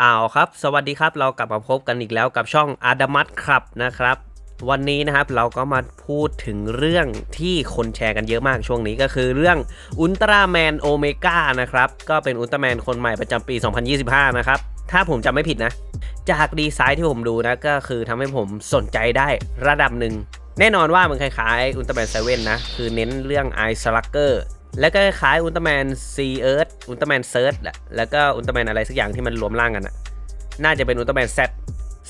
อ้าวครับ สวัสดีครับเรากลับมาพบกันอีกแล้วกับช่องอาดามัตครับนะครับ วันนี้นะครับเราก็มาพูดถึงเรื่องที่คนแชร์กันเยอะมากช่วงนี้ก็คือเรื่องอุลตร้าแมนโอเมก้านะครับ ก็เป็นอุลตร้าแมนคนใหม่ประจำปี 2025 นะครับ ถ้าผมจำไม่ผิดนะ จากดีไซน์ที่ผมดูนะ ก็คือทำให้ผมสนใจได้ระดับหนึ่ง แน่นอนว่ามันคล้ายๆอุลตร้าแมนเซเว่นนะ คือเน้นเรื่องไอซ์สลักเกอร์ แล้วก็คล้ายอุลตร้าแมนซีเอิร์ธอุลตร้าแมนเซิร์ชแหละแล้วก็อุลตร้าแมนอะไรสักอย่างที่มันรวมร่างกันอะน่าจะเป็นอุลตร้าแมนแซ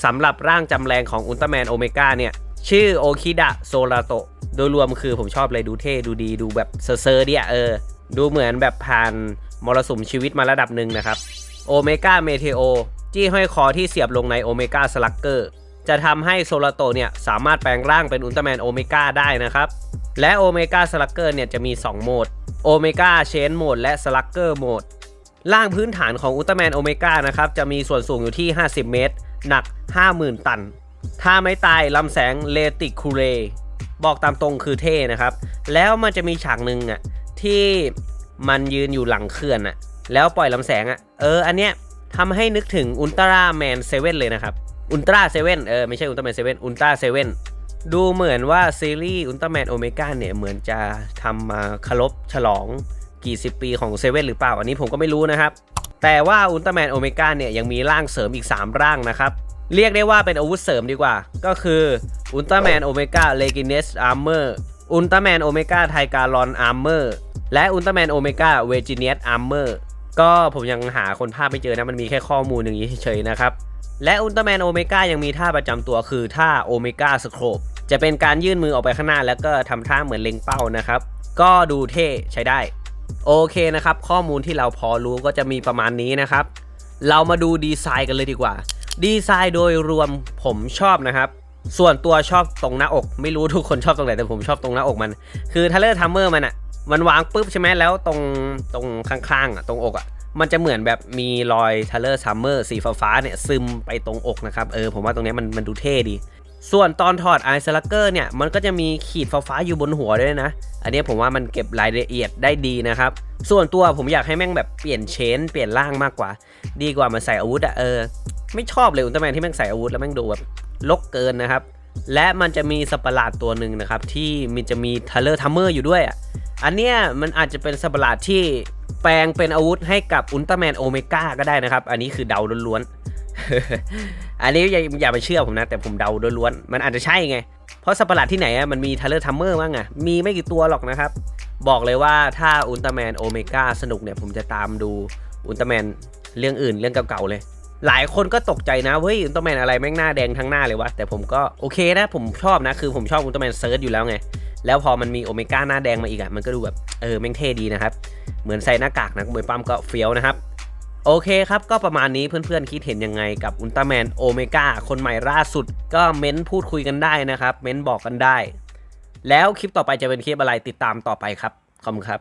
สำหรับร่างจำแรงของอุลตร้าแมนโอเมก้าเนี่ยชื่อโอคิดะโซราโตโดยรวมคือผมชอบเลยดูเท่ดูดีดูแบบเซอร์เดียเออ ดูเหมือนแบบผ่านมรสุมชีวิตมาระดับหนึ่งนะครับโอเมก้าเมเทโอจี้ห้อยคอที่เสียบลงในโอเมก้าสลักเกอร์จะทำให้โซราโตเนี่ยสามารถแปลงร่างเป็นอุลตร้าแมนโอเมก้าได้นะครับ และโอเมก้าสลักเกอร์เนี่ยจะมี 2 โหมด โอเมก้าเชนโหมดและสลักเกอร์โหมดร่างพื้นฐานของอุลตร้าแมนโอเมก้านะครับ จะมีส่วนสูงอยู่ที่ 50 เมตร หนัก 50,000 ตัน ถ้าไม่ตายลำแสงเลติคูเร บอกตามตรงคือเท่นะครับ แล้วมันจะมีฉากหนึ่งอะที่มันยืนอยู่หลังเขื่อนอะแล้วปล่อยลำแสงอะเออ อันเนี้ยทำให้นึกถึงอุลตร้าแมนเซเว่นเลยนะครับ อุลตร้าเซเว่นเออ ไม่ใช่อุลตร้าแมนเซเว่นอุลตร้าเซเว่น ดูเหมือนว่าซีรีส์อุลตร้าแมนโอเมก้าเนี่ย เหมือนจะทำมาคารพฉลองกี่สิบปีของเซเว่นหรือเปล่า อันนี้ผมก็ไม่รู้นะครับ แต่ว่าอุลตร้าแมนโอเมก้าเนี่ย ยังมีร่างเสริมอีก 3 ร่างนะครับ เรียกได้ว่าเป็นอาวุธเสริมดีกว่า ก็คืออุลตร้าแมนโอเมก้าเลกินเนสอาร์เมอร์อุลตร้าแมนโอเมก้าไทการอนอาร์เมอร์และอุลตร้าแมนโอเมก้าเวจิเนียสอาร์เมอร์ก็ผมยังหาคนภาพไม่เจอนะ มันมีแค่ข้อมูลอย่างนี้เฉยๆนะครับ และอุลตร้าแมนโอเมก้ายังมีท่าประจำตัวคือท่าโอเมก้าสโคป จะเป็นการยื่นมือออกไปข้างหน้า แล้วก็ทำท่าเหมือนเล็งเป้านะครับ ก็ดูเท่ใช้ได้ โอเคนะครับ ข้อมูลที่เราพอรู้ก็จะมีประมาณนี้นะครับ เรามาดูดีไซน์กันเลยดีกว่า ดีไซน์โดยรวมผมชอบนะครับ ส่วนตัวชอบตรงหน้าอก ไม่รู้ทุกคนชอบตรงไหนแต่ผมชอบตรงหน้าอกมัน คือทัเลอร์ทัมเมอร์มันอะมันวางปุ๊บใช่ไหมแล้วตรงตรงข้างๆอะตรงอกอะมันจะเหมือนแบบมีรอยทัเลอร์ทัมเมอร์สีฟ้าๆเนี่ยซึมไปตรงอกนะครับ เออผมว่าตรงนี้มันมันดูเท่ดี ส่วนตอนถอดไอซ์ลักเกอร์เนี่ย มันก็จะมีขีดฟ้าๆอยู่บนหัวด้วยนะ อันนี้ผมว่ามันเก็บรายละเอียดได้ดีนะครับ ส่วนตัวผมอยากให้แม่งแบบเปลี่ยนเชน เปลี่ยนร่างมากกว่า ดีกว่ามาใส่อาวุธอะเออ ไม่ชอบเลยอุลตร้าแมนที่แม่งใส่อาวุธแล้วแม่งดูแบบลกเกินนะครับ และมันจะมีสัตว์ประหลาดตัวหนึ่งนะครับ ที่มันจะมีทัลเลอร์ทัมเมอร์อยู่ด้วยอะอันเนี้ยมันอาจจะเป็นสัตว์ประหลาดที่แปลงเป็นอาวุธให้กับอุลตร้าแมนโอเมก้าก็ได้นะครับ อันนี้คือเดาล้วนๆ อันนี้อย่าอย่าไปเชื่อผมนะ แต่ผมเดาโดยล้วนมันอาจจะใช่ไง เพราะสัตว์ประหลาดที่ไหนอะมันมีทัลเลอร์ทัมเมอร์บ้างอะมีไม่กี่ตัวหรอกนะครับ บอกเลยว่าถ้าอุลตร้าแมนโอเมก้าสนุกเนี่ยผมจะตามดูอุลตร้าแมนเรื่องอื่นเรื่องเก่าๆเลย หลายคนก็ตกใจนะเฮ้ยอุลตร้าแมนอะไรแม่งหน้าแดงทั้งหน้าเลยวะแต่ผมก็โอเคนะผมชอบนะคือผมชอบอุลตร้าแมนเซิร์ชอยู่แล้วไงแล้วพอมันมีโอเมก้าหน้าแดงมาอีกอะมันก็ดูแบบเออแม่งเท่ดีนะครับเหมือนใส่หน้ากากนักมวยปั้มก็เฟี้ยวนะครับ โอเคครับ ก็ประมาณนี้เพื่อนๆ คิดเห็นยังไงกับอุลตร้าแมนโอเมก้าคนใหม่ล่าสุด ก็เม้นพูดคุยกันได้นะครับ เม้นบอกกันได้ แล้วคลิปต่อไปจะเป็นคลิปอะไรติดตามต่อไปครับ ขอบคุณครับ